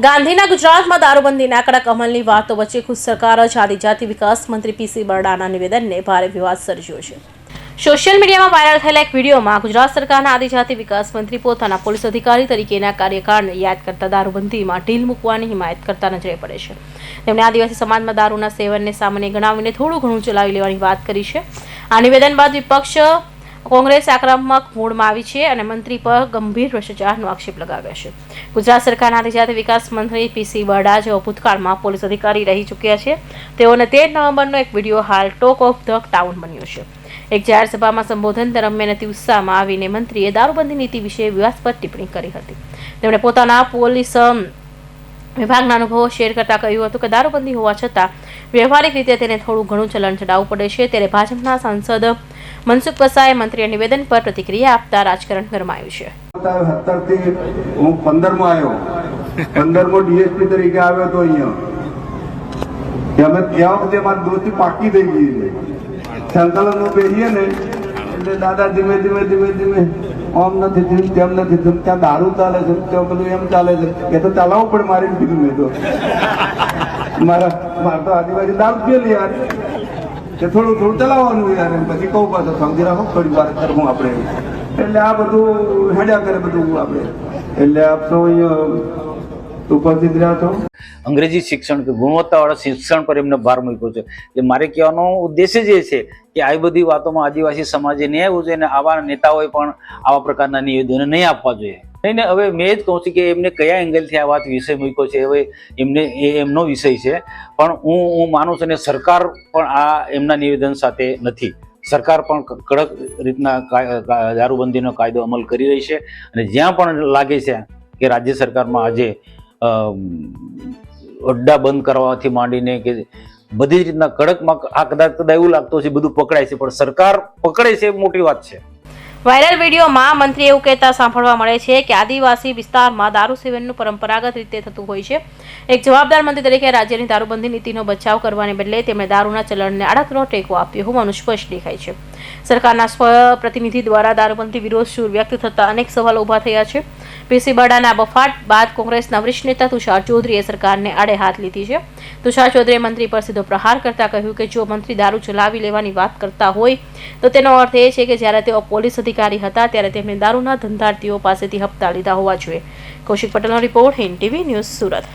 ગાંધીના ગુજરાતમાં દારૂબંધીના કડક અમલની વાતો વચ્ચે ખુદ સરકાર જ આદિજાતિ વિકાસ મંત્રી પીસી બરડાના નિવેદનને ભારે વિવાદ સર્જ્યો છે. સોશિયલ મીડિયામાં વાયરલ થયેલા એક વિડીયોમાં ગુજરાત સરકારના આદિજાતિ વિકાસ મંત્રી પોતાના પોલીસ અધિકારી તરીકેના કાર્યકાળને યાદ કરતા દારૂબંધીમાં ઢીલ મૂકવાની હિમાયત કરતા નજરે પડે છે. તેમણે આદિવાસી સમાજમાં દારૂના સેવનને સામાન્ય ગણાવીને થોડું ઘણું ચલાવી લેવાની વાત કરી છે. આ નિવેદન બાદ વિપક્ષ કોંગ્રેસ આક્રમક મૂડમાં આવી છે અને મંત્રી પર ગંભીર ભ્રષ્ટાચારનો આક્ષેપ લગાવ્યો છે. ગુજરાત સરકારના આદિજાતિ વિકાસ મંત્રી પીસી બરડા જેઓ ભૂતકાળમાં પોલીસ અધિકારી રહી ચૂક્યા છે, તેઓને તેર નવેમ્બરનો એક વીડિયો હાલ ટોક ઓફ ધ ટાઉન બન્યો છે. એક જાહેર સભામાં સંબોધન દરમિયાન અતિ ઉત્સાહમાં આવીને મંત્રીએ દારૂબંધી નીતિ વિશે વિવાદસ્પદ ટિપ્પણી કરી હતી. તેમણે પોતાના પોલીસ વિભાગના અનુભવો શેર કરતા કહ્યું હતું કે દારૂબંધી હોવા છતાં વ્યવહારિક રીતે તેને થોડું ઘણું ચલણ ચડાવવું પડે છે. ત્યારે ભાજપના સાંસદ મનસુખ વસાએ મંત્રીએ નિવેદન પર પ્રતિક્રિયા આપતા રાજકારણ ગરમાયું છે. હું પંદરમો આવ્યો. પંદરમો ડીએસપી તરીકે આવ્યો હતો અહીંયા. અમે ત્યાં વખતે મારી દોસ્તી પાકી થઈ ગઈ સંકલનો પહેરીએ ને, એટલે દાદા ધીમે ધીમે ધીમે ધીમે આમ નથી થયું, તેમ નથી થયું, ત્યાં દારૂ ચાલે છે, ત્યાં બધું એમ ચાલે છે. એ તો ચલાવવું પડે મારી કીધું મેં તો. મારા, મારે તો આદિવાસી દારૂ પીએલી યાર. કે થોડું થોડું ચલાવવાનું યાર પછી કહું પાછો, સમજી રાખો, થોડી વાર કરવું આપણે. એટલે આ બધું હેડ્યા કરે બધું આપણે. એટલે આપ સૌ અહીંયા ઉપસ્થિત રહ્યા છો અંગ્રેજી શિક્ષણ કે ગુણવત્તાવાળા શિક્ષણ પર એમને ભાર મૂક્યો છે. એટલે મારે કહેવાનો ઉદ્દેશ્ય એ છે કે આવી બધી વાતોમાં આદિવાસી સમાજે નહીં આવવું જોઈએ અને આવા નેતાઓએ પણ આવા પ્રકારના નિવેદનો નહીં આપવા જોઈએ. નહીં ને હવે મેં જ કહું છું કે એમને કયા એંગલથી આ વાત વિષય મૂક્યો છે, હવે એમને એ એમનો વિષય છે. પણ હું હું માનું છું ને સરકાર પણ આ એમના નિવેદન સાથે નથી. સરકાર પણ કડક રીતના દારૂબંધીનો કાયદો અમલ કરી રહી છે અને જ્યાં પણ લાગે છે કે રાજ્ય સરકારમાં આજે અડ્ડા બંધ કરવાથી માંડીને કે બધી જ રીતના કડકમાં આ કદાચ કદાચ એવું લાગતું છે બધું પકડાય છે, પણ સરકાર પકડે છે એ મોટી વાત છે. વાયરલ વિડીયોમાં મંત્રી એવું કહેતા સાંભળવા મળે છે કે આદિવાસી વિસ્તારમાં દારૂ સેવનનું પરંપરાગત રીતે થતું હોય છે. એક જવાબદાર મંત્રી તરીકે રાજ્યની દારૂબંધી નીતિનો બચાવ કરવાને બદલે તેમણે દારૂના ચલણને આડકનો ટેકો આપ્યો હોવાનું સ્પષ્ટ દેખાય છે. સરકારના સ્વ પ્રતિનિધિ દ્વારા દારૂબંધી વિરોધ સૂર વ્યક્ત થતા અનેક સવાલો ઊભા થયા છે. પીસી બરડાના બફાટ બાદ કોંગ્રેસના વરિષ્ઠ નેતા તુષાર ચૌધરીએ સરકારને આડે હાથ લીધી છે. તુષાર ચૌધરીએ મંત્રી પર સીધો પ્રહાર કરતા કહ્યું કે જો મંત્રી દારૂ ચલાવી લેવાની વાત કરતા હોય, તો તેનો અર્થ એ છે કે જ્યારે તેઓ પોલીસ અધિકારી હતા ત્યારે તેમણે દારૂના ધંધાર્થીઓ પાસેથી હપ્તા લીધા હોવા જોઈએ. કૌશિક પટેલનો report Hind TV news Surat.